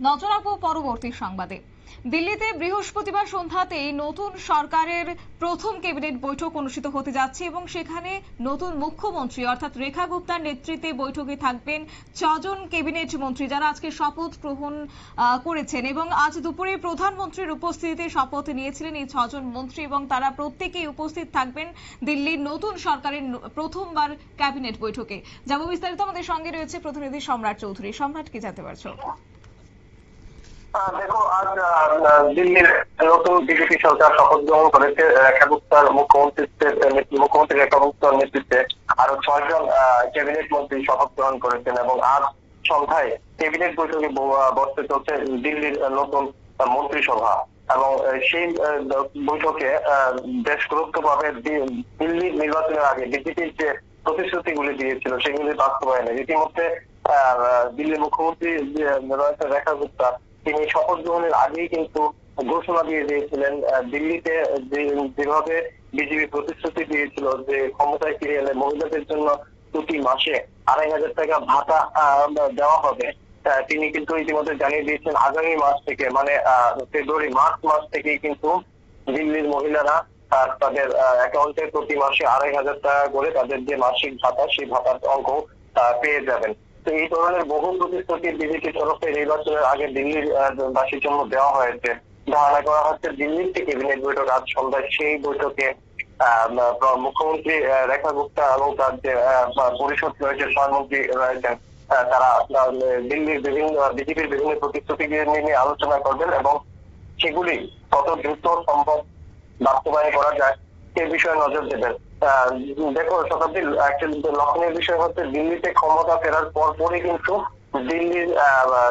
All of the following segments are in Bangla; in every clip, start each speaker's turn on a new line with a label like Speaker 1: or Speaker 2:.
Speaker 1: নজর রাখব পরবর্তী সংবাদে। দিল্লিতে বৃহস্পতিবার সন্ধ্যাতেই নতুন সরকারের প্রথম ক্যাবিনেট বৈঠক অনুষ্ঠিত হতে যাচ্ছে এবং সেখানে নতুন মুখ্যমন্ত্রী অর্থাৎ রেখা গুপ্তার নেতৃত্বে বৈঠকে থাকবেন ছজন ক্যাবিনেট মন্ত্রী যারা আজকে শপথ গ্রহণ করেছেন এবং আজ দুপুরে প্রধানমন্ত্রীর উপস্থিতিতে শপথ নিয়েছিলেন এই ছজন মন্ত্রী এবং তারা প্রত্যেকেই উপস্থিত থাকবেন দিল্লির নতুন সরকারের প্রথমবার ক্যাবিনেট বৈঠকে। যাব বিস্তারিত আমাদের সঙ্গে রয়েছে প্রতিনিধি সম্রাট চৌধুরী। সম্রাট, কি জানতে পারছ?
Speaker 2: দেখো, আজ দিল্লির নতুন বিজেপি সরকার শপথ গ্রহণ করেছে। রেখা গুপ্তার মুখ্যমন্ত্রীত্বে মুখ্যমন্ত্রী রেখা গুপ্তার নেতৃত্বে আরও ছয়জন ক্যাবিনেট মন্ত্রী শপথ গ্রহণ করেছেন এবং আজ সন্ধ্যায় ক্যাবিনেট বৈঠকে বসতে চলছে দিল্লির নতুন মন্ত্রিসভা। এবং সেই বৈঠকে বেশ গুরুত্বভাবে দি- দিল্লির নির্বাচনের আগে বিজেপির যে প্রতিশ্রুতিগুলি দিয়েছিল সেগুলি বাস্তবায়নে। ইতিমধ্যে দিল্লির মুখ্যমন্ত্রী রেখা গুপ্তা তিনি শপথ গ্রহণের আগেই কিন্তু ঘোষণা দিয়ে দিয়েছিলেন দিল্লিতে যেভাবে বিজেপি প্রতিশ্রুতি দিয়েছিল যে ক্ষমতায় ফিরে এলে মহিলাদের জন্য প্রতি মাসে আড়াই হাজার টাকা ভাতা দেওয়া হবে। তিনি কিন্তু ইতিমধ্যে জানিয়ে দিয়েছেন আগামী মাস থেকে মানে ফেব্রুয়ারি, মার্চ মাস থেকেই কিন্তু দিল্লির মহিলারা তাদের অ্যাকাউন্টে প্রতি মাসে আড়াই হাজার টাকা করে তাদের যে মাসিক ভাতা, সেই ভাতার অঙ্ক পেয়ে যাবেন। তো এই ধরনের বহু প্রতিশ্রুতি বিজেপির তরফে নির্বাচনের আগে দিল্লির বাসীর জন্য দেওয়া হয়েছে। ধারণা করা হচ্ছে দিল্লির যে ক্যাবিনেট বৈঠক আজ সন্ধ্যায় সেই বৈঠকে মুখ্যমন্ত্রী রেখা গুপ্তা এবং তার যে পরিষদ রয়েছে সহমন্ত্রী রয়েছেন তারা আহ, দিল্লির বিভিন্ন বিজেপির বিভিন্ন প্রতিশ্রুতি নিয়ে আলোচনা করবেন এবং সেগুলি কত দ্রুত সম্ভব বাস্তবায়ন করা যায় সে বিষয়ে নজর দেবেন। দেখো শতাব্দীর অ্যাকচুয়ালি লক্ষণীয় বিষয় হচ্ছে দিল্লিতে ক্ষমতা ফেরার পর পরই কিন্তু দিল্লির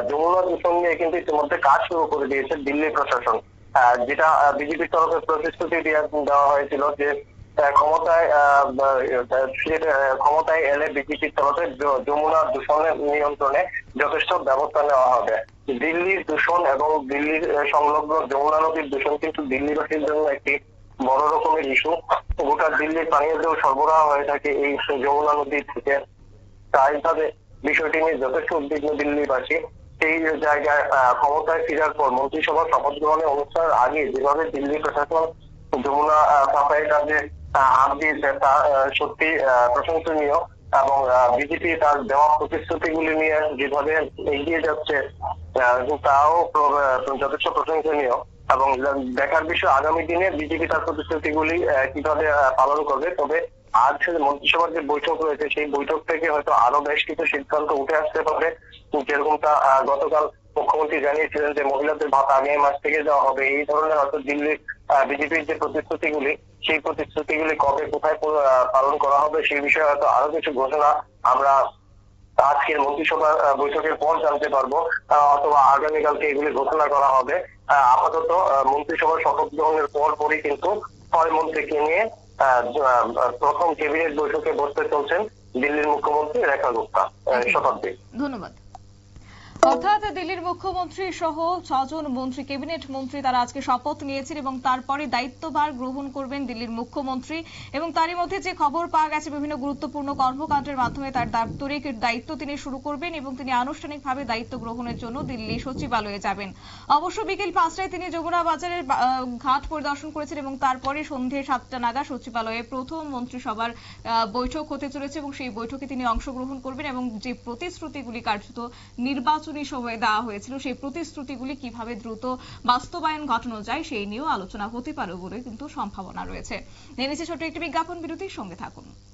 Speaker 2: যমুনা দূষণ নিয়ে কিন্তু ইতিমধ্যে কাজ শুরু করে দিয়েছে দিল্লি প্রশাসন। যেটা বিজেপির তরফে প্রতিশ্রুতি দেওয়া হয়েছিল যে ক্ষমতায় ক্ষমতায় এলে বিজেপির তরফে যমুনা দূষণের নিয়ন্ত্রণে যথেষ্ট ব্যবস্থা নেওয়া হবে। দিল্লির দূষণ এবং দিল্লির সংলগ্ন যমুনা নদীর দূষণ কিন্তু দিল্লিবাসীর জন্য একটি বড় রকমের ইস্যু গোটা দিল্লির পানীয় জল সরবরাহ হয়ে থাকে এই যমুনা নদী থেকে। তাই ভাবে বিষয়টি নিয়ে যথেষ্ট উদ্বিগ্ন দিল্লিবাসী। সেই জায়গায় ক্ষমতায় ফেরার পর মন্ত্রিসভা শপথ গ্রহণের অনুষ্ঠানের আগে যেভাবে দিল্লি প্রশাসন যমুনা সাফাইয়ের কাজে হাত দিয়েছে তা সত্যি প্রশংসনীয় এবং বিজেপি তার দেওয়া প্রতিশ্রুতিগুলি নিয়ে যেভাবে এগিয়ে যাচ্ছে তাও যথেষ্ট প্রশংসনীয়। এবং দেখার বিষয় আগামী দিনে বিজেপি তার প্রতিশ্রুতিগুলি কীভাবে পালন করবে, তবে আজ মন্ত্রিসভার যে বৈঠক রয়েছে, সেই বৈঠক থেকে হয়তো আরও বেশ কিছু সিদ্ধান্ত উঠে আসতে পারে যেরকমটা গতকাল মুখ্যমন্ত্রী জানিয়েছিলেন যে মহিলাদের ভাতা আগামী মাস থেকে দেওয়া হবে। এই ধরনের হয়তো দিল্লির বিজেপির যে প্রতিশ্রুতিগুলি, সেই প্রতিশ্রুতিগুলি কবে কোথায় পালন করা হবে, সেই বিষয়ে হয়তো আরও কিছু ঘোষণা আমরা আজকের মন্ত্রিসভা বৈঠকের পর জানতে পারব অথবা আগামীকালকে এগুলি ঘোষণা করা হবে। আপাতত মন্ত্রিসভার শপথ গ্রহণের পর পরই কিন্তু ছয় মন্ত্রীকে নিয়ে প্রথম ক্যাবিনেট বৈঠকে বসতে চলছেন দিল্লির মুখ্যমন্ত্রী রেখা গুপ্তা শতাব্দী।
Speaker 1: ধন্যবাদ। অর্থাৎ দিল্লির মুখ্যমন্ত্রী সহ ছজন মন্ত্রী, ক্যাবিনেট মন্ত্রী তারা আজকে শপথ নিয়েছেন এবং তারপরে দায়িত্বভার গ্রহণ করবেন দিল্লির মুখ্যমন্ত্রী। এবং তারই মধ্যে যে খবর পাওয়া গেছে, বিভিন্ন গুরুত্বপূর্ণ কর্মকাণ্ডের মাধ্যমে তার দাপ্তরিক দায়িত্ব তিনি শুরু করবেন এবং তিনি আনুষ্ঠানিকভাবে দায়িত্ব গ্রহণের জন্য দিল্লি সচিবালয়ে যাবেন। অবশ্য বিকেল পাঁচটায় তিনি যমুনা বাজারের ঘাট পরিদর্শন করেছেন এবং তারপরে সন্ধে সাতটা নাগা সচিবালয়ে প্রথম মন্ত্রিসভার বৈঠক হতে চলেছে এবং সেই বৈঠকে তিনি অংশগ্রহণ করবেন এবং যে প্রতিশ্রুতিগুলি কার্যত নির্বাচনী সময়ে দেওয়া হয়েছিল, সেই প্রতিশ্রুতিগুলি কীভাবে দ্রুত বাস্তবায়ন ঘটানো যায় সেই নিয়েও আলোচনা হতে পারে বলে কিন্তু সম্ভাবনা রয়েছে। নিয়ে ছোট একটি বিজ্ঞাপন, বিরতির সঙ্গে থাকুন।